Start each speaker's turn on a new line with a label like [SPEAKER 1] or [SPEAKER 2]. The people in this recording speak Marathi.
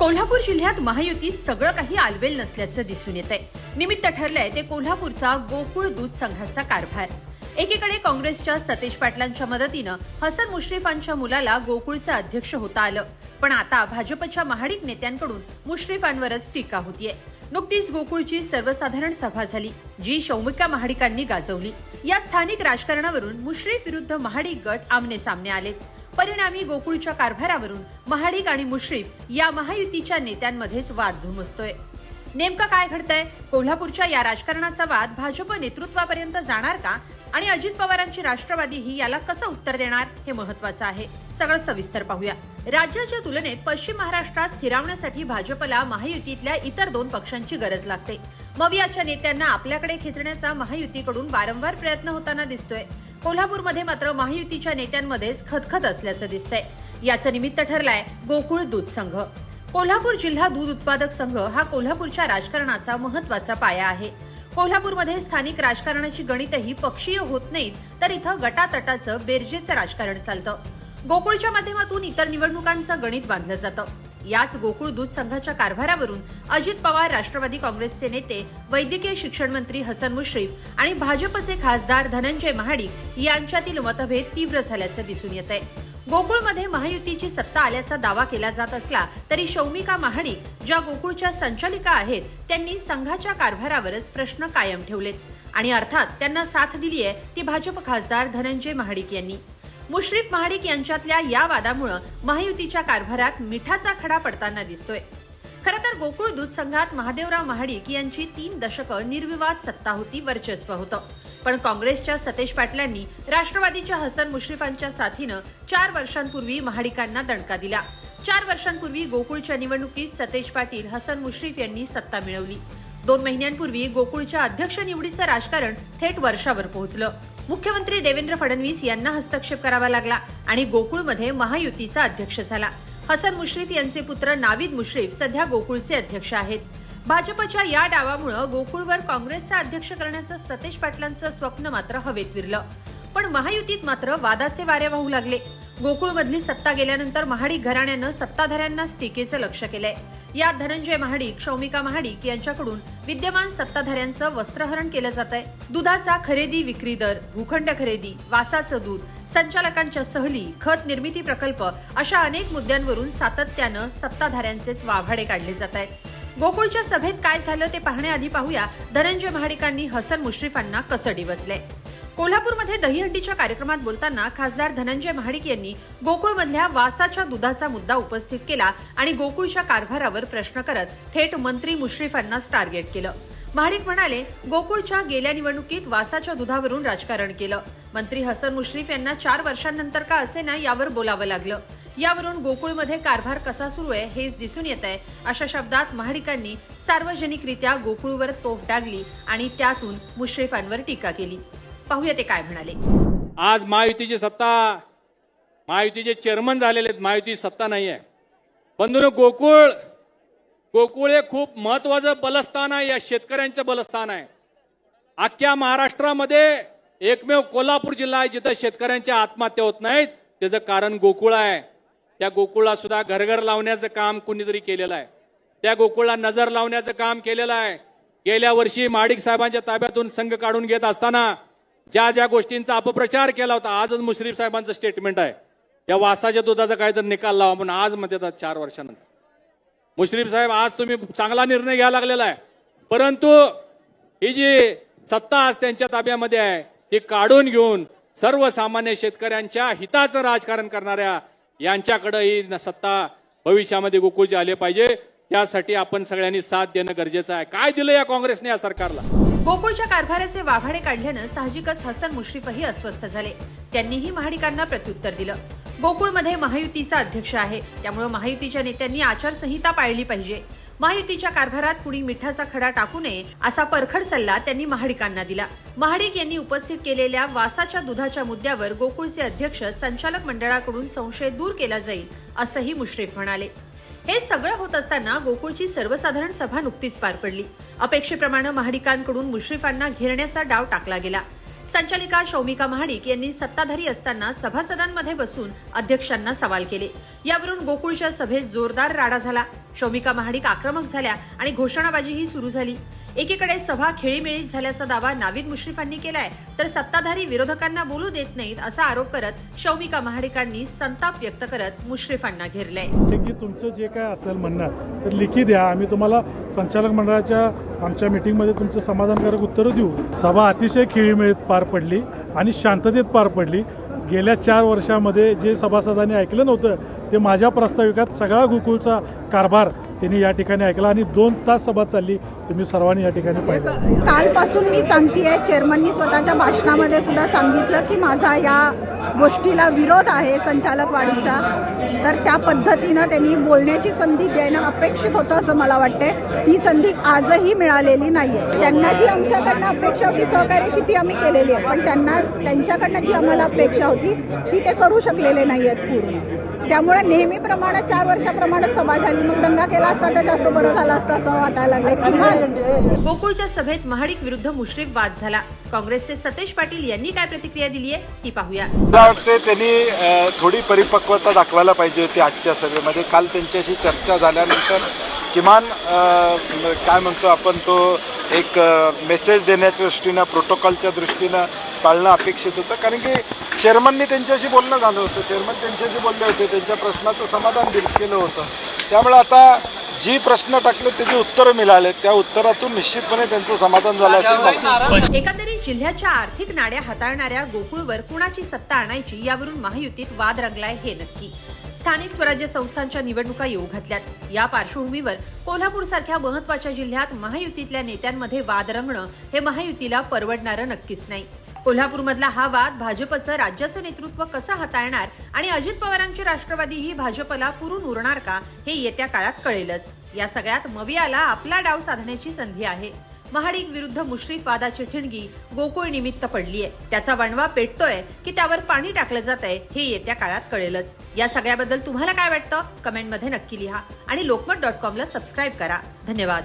[SPEAKER 1] कोल्हापूर जिल्ह्यात महायुतीत सगळं काही आलबेल नसल्याचं दिसून येत आहे निमित्त ठरलंय ते कोल्हापूरचा गोकुळ दूध संघाचा कारभार. एकीकडे काँग्रेसच्या सतेज पाटलांच्या मदतीनं हसन मुश्रीफांच्या मुलाला गोकुळचं अध्यक्ष होता आलं पण आता भाजपच्या महाडिक नेत्यांकडून मुश्रीफांवरच टीका होतीये. नुकतीच गोकुळची सर्वसाधारण सभा झाली जी शौमिका महाडिकांनी गाजवली. या स्थानिक राजकारणावरून मुश्रीफ विरुद्ध महाडिक गट आमने सामने आले परिणामी गोकुळच्या कारभारावरून महाडिक आणि मुश्रीफ या महायुतीच्या नेत्यांमध्येच वाद धुमसतोय. नेमकं काय घडतंय? कोल्हापूरच्या या राजकारणाचा वाद भाजप नेतृत्वापर्यंत जाणार का? आणि अजित पवारांची राष्ट्रवादी ही याला कसं उत्तर देणार? हे महत्वाचं आहे. सगळं सविस्तर पाहूया. राज्याच्या तुलनेत पश्चिम महाराष्ट्रात स्थिरावण्यासाठी भाजपला महायुतीतल्या इतर दोन पक्षांची गरज लागते. मवियाच्या नेत्यांना आपल्याकडे खेचण्याचा महायुतीकडून वारंवार प्रयत्न होताना दिसतोय. कोल्हापूरमध्ये मात्र महायुतीच्या नेत्यांमध्येच खतखत असल्याचं दिसतंय. याचं निमित्त ठरलाय गोकुळ दूध संघ. कोल्हापूर जिल्हा दूध उत्पादक संघ हा कोल्हापूरच्या राजकारणाचा महत्त्वाचा पाया आहे. कोल्हापूरमध्ये स्थानिक राजकारणाची गणितही पक्षीय होत नाहीत तर इथं गटातटाचं बेरजेचं राजकारण चालतं. गोकुळच्या माध्यमातून इतर निवडणुकांचं गणित बांधलं जातं. याच गोकुळ दूध संघाच्या कारभारावरून अजित पवार राष्ट्रवादी काँग्रेसचे नेते वैद्यकीय शिक्षण मंत्री हसन मुश्रीफ आणि भाजपचे खासदार धनंजय महाडिक यांच्यातील मतभेद तीव्र झाल्याचं दिसून येत आहे गोकुळमध्ये महायुतीची सत्ता आल्याचा दावा केला जात असला तरी शौमिका महाडिक ज्या गोकुळच्या संचालिका आहेत त्यांनी संघाच्या कारभारावरच प्रश्न कायम ठेवलेत. आणि अर्थात त्यांना साथ दिली आहे ती भाजप खासदार धनंजय महाडिक यांनी. मुश्रीफ महाडिक यांच्यातल्या या वादामुळे महायुतीच्या कारभारात मिठाचा खडा पडताना दिसतोय. खरं तर गोकुळ दूध संघात महादेवराव महाडिक यांची तीन दशकं निर्विवाद सत्ता होती वर्चस्व होतं. पण काँग्रेसच्या सतेज पाटलांनी राष्ट्रवादीच्या हसन मुश्रीफांच्या साथीनं चार वर्षांपूर्वी महाडिकांना दणका दिला. चार वर्षांपूर्वी गोकुळच्या निवडणुकीत सतेज पाटील हसन मुश्रीफ यांनी सत्ता मिळवली. दोन महिन्यांपूर्वी गोकुळच्या अध्यक्ष निवडीचं राजकारण थेट वर्षावर पोहोचलं. मुख्यमंत्री देवेंद्र फडणवीस यांना हस्तक्षेप करावा लागला आणि गोकुळमध्ये महायुतीचा अध्यक्ष झाला. हसन मुश्रीफ यांचे पुत्र नाविद मुश्रीफ सध्या गोकुळचे अध्यक्ष आहेत. भाजपच्या या डावामुळे गोकुळवर काँग्रेसचा अध्यक्ष करण्याचं सतेज पाटलांचं स्वप्न मात्र हवेत विरलं. पण महायुतीत मात्र वादाचे वारे वाहू लागले. गोकुळमधली सत्ता गेल्यानंतर महाडिक घराण्यानं सत्ताधाऱ्यांनाच टीकेचं लक्ष केलंय. यात धनंजय महाडिक शौमिका महाडिक यांच्याकडून विद्यमान सत्ताधाऱ्यांचं वस्त्रहरण केलं जात आहे दुधाचा खरेदी विक्री दर भूखंड खरेदी वासाचं दूध संचालकांच्या सहली खत निर्मिती प्रकल्प अशा अनेक मुद्द्यांवरून सातत्यानं सत्ताधाऱ्यांचेच वाभाडे काढले जात आहेत गोकुळच्या सभेत काय झालं ते पाहण्याआधी पाहूया. धनंजय महाडिकांनी हसन मुश्रीफांना कसं डिवचलंय. कोल्हापूरमध्ये दहीहंडीच्या कार्यक्रमात बोलताना खासदार धनंजय महाडिक यांनी गोकुळमधल्या वासाच्या दुधाचा मुद्दा उपस्थित केला आणि गोकुळच्या कारभारावर प्रश्न करत थेट मंत्री मुश्रीफांनाच टार्गेट केलं. महाडिक म्हणाले गोकुळच्या गेल्या निवडणुकीत वासाच्या दुधावरून राजकारण केलं. मंत्री हसन मुश्रीफ यांना चार वर्षांनंतर का असे ना यावर बोलावं लागलं. यावरून गोकुळमध्ये कारभार कसा सुरू आहे हेच दिसून येत आहे. अशा शब्दात महाडिकांनी सार्वजनिकरित्या गोकुळवर तोफ डागली आणि त्यातून मुश्रीफांवर टीका केली. पाहूया ते काय म्हणाले.
[SPEAKER 2] आज महायुतीची सत्ता महायुतीचे चेअरमन झालेले आहेत महायुतीची सत्ता नाही आहे बंधून गोकुळ गोकुळ हे खूप महत्वाचं बलस्थान आहे या शेतकऱ्यांचं बलस्थान आहे. अख्ख्या महाराष्ट्रामध्ये एकमेव कोल्हापूर जिल्हा आहे जिथं शेतकऱ्यांच्या आत्महत्या होत नाहीत. त्याचं कारण गोकुळ आहे. त्या गोकुळला सुद्धा घरघर लावण्याचं काम कुणीतरी केलेलं आहे. त्या गोकुळला नजर लावण्याचं काम केलेलं आहे. गेल्या वर्षी माडिक साहेबांच्या ताब्यातून संघ काढून घेत असताना ज्या ज्या गोष्टींचा अपप्रचार केला होता आजच मुश्रीफ साहेबांचं स्टेटमेंट आहे. या वासाच्या दुधाचा काहीतरी निकाल लावा म्हणून आज म्हणतात चार वर्षानंतर. मुश्रीफ साहेब आज तुम्ही चांगला निर्णय घ्यायला लागलेला आहे. परंतु ही जी सत्ता आज त्यांच्या ताब्यामध्ये आहे ती काढून घेऊन सर्वसामान्य शेतकऱ्यांच्या हिताचं राजकारण करणाऱ्या यांच्याकडे ही सत्ता भविष्यामध्ये गुकुजी आले पाहिजे. त्यासाठी आपण सगळ्यांनी साथ देणं गरजेचं आहे. काय दिलं या काँग्रेसने या सरकारला?
[SPEAKER 1] गोकुळच्या कारभाराचे वाभाडे काढल्यानं साहजिकच हसन मुश्रीफही अस्वस्थ झाले. त्यांनीही महाडिकांना प्रत्युत्तर दिलं. गोकुळमध्ये महायुतीचा अध्यक्ष आहे. त्यामुळे महायुतीच्या नेत्यांनी आचारसंहिता पाळली पाहिजे. महायुतीच्या कारभारात कुणी मिठाचा खडा टाकू नये असा परखड सल्ला त्यांनी महाडिकांना दिला. महाडिक यांनी उपस्थित केलेल्या वासाच्या दुधाच्या मुद्द्यावर गोकुळचे अध्यक्ष संचालक मंडळाकडून संशय दूर केला जाईल असंही मुश्रीफ म्हणाले. हे सगळं होत असताना गोकुळची सर्वसाधारण सभा नुकतीच पार पडली. अपेक्षेप्रमाणे महाडिकांकडून मुश्रीफांना घेरण्याचा डाव टाकला गेला. संचालिका शौमिका महाडिक यांनी सत्ताधारी असताना सभासदांमध्ये बसून अध्यक्षांना सवाल केले. यावरून गोकुळच्या सभेत जोरदार राडा झाला. शौमिका महाडिक आक्रमक झाल्या आणि घोषणाबाजीही सुरू झाली. एकीकडे सभा खेळीमेळीत झाल्याचा दावा नावीद मुश्रीफांनी केलाय तर सत्ताधारी विरोधकांना बोलू देत नाहीत असा आरोप करत शौमिका महाडिकांनी संताप व्यक्त करत मुश्रीफांना घेरलंय.
[SPEAKER 3] की तुमचं जे काय असेल म्हणणं तर लिखी द्या. आम्ही तुम्हाला संचालक मंडळाच्या आमच्या मीटिंगमध्ये तुमचं समाधानकारक उत्तरं देऊ. सभा अतिशय खेळीमेळीत पार पडली आणि शांततेत पार पडली. गेल्या चार वर्षामध्ये जे सभासदांनी ऐकलं नव्हतं ते माझ्या प्रास्ताविकात सगळा गोकुळचा कारभार त्यांनी या ठिकाणी ऐकला आणि दोन तास सभा चालली. तुम्ही सर्वांनी या ठिकाणी पाहिलं.
[SPEAKER 4] कालपासून मी सांगतेय चेअरमननी स्वतःच्या भाषणामध्ये सुद्धा सांगितलं की माझा या गोष्टीला विरोध आहे संचालक वाढीच्या तर त्या पद्धतीनं त्यांनी बोलण्याची संधी देणं अपेक्षित होतं असं मला वाटते ती संधी आजही मिळालेली नाही आहे त्यांना जी आमच्याकडनं अपेक्षा होती सहकार्याची ती आम्ही केलेली आहे. पण त्यांना त्यांच्याकडनं जी आम्हाला अपेक्षा होती ती ते करू शकलेले नाही आहेत पूर्ण. त्यामुळे नेहमीप्रमाणे चार वर्षाप्रमाणे सभा झाली. मग दंगा केला असता तर जास्त बरं झालं असतं असं वाटायला लागलं.
[SPEAKER 1] गोकुळच्या सभेत महाडिक विरुद्ध मुश्रीफ वाद झाला. काँग्रेसचे सतेज पाटील यांनी काय प्रतिक्रिया दिली आहे ती पाहूया.
[SPEAKER 5] मला वाटते त्यांनी थोडी परिपक्वता दाखवायला पाहिजे होती आजच्या सभेमध्ये. काल त्यांच्याशी चर्चा झाल्यानंतर किमान काय म्हणतो आपण तो एक मेसेज देण्याच्या दृष्टीनं प्रोटोकॉलच्या दृष्टीनं पाळणं अपेक्षित होतं. कारण की चेअरमननी त्यांच्याशी बोलणं झालं होतं. चेअरमन त्यांच्याशी बोलले होते. त्यांच्या प्रश्नाचं समाधान दिल केलं होतं. त्यामुळे आता जी प्रश्न टाकले त्याची उत्तरं मिळाले त्या उत्तरातून निश्चितपणे त्यांचं समाधान झालं असेल. मला
[SPEAKER 1] एकंदरीत जिल्ह्याच्या आर्थिक नाड्या हाताळणाऱ्या गोकुळवर कुणाची सत्ता आणायची यावरून महायुतीत वाद रंगलाय हे नक्की. स्थानिक स्वराज्य संस्थांच्या निवडणुका येऊ घातल्यात. या पार्श्वभूमीवर कोल्हापूर सारख्या महत्त्वाच्या जिल्ह्यात महायुतीतल्या नेत्यांमध्ये वाद रंगणं हे महायुतीला परवडणारं नक्कीच नाही. कोल्हापूरमधला हा वाद भाजपचं राज्याचं नेतृत्व कसं हाताळणार आणि अजित पवारांची राष्ट्रवादी ही भाजपला पुरून उरणार का हे येत्या काळात कळेलच. या सगळ्यात मवियाला आपला डाव साधण्याची संधी आहे. महाडिक विरुद्ध मुश्रीफ वादाची ठिणगी गोकुळ निमित्त पडलीय. त्याचा वणवा पेटतोय की त्यावर पाणी टाकलं जात आहे हे येत्या काळात कळेलच. या सगळ्याबद्दल तुम्हाला काय वाटतं? कमेंटमध्ये नक्की लिहा आणि लोकमत डॉट कॉमला सबस्क्राईब करा. धन्यवाद.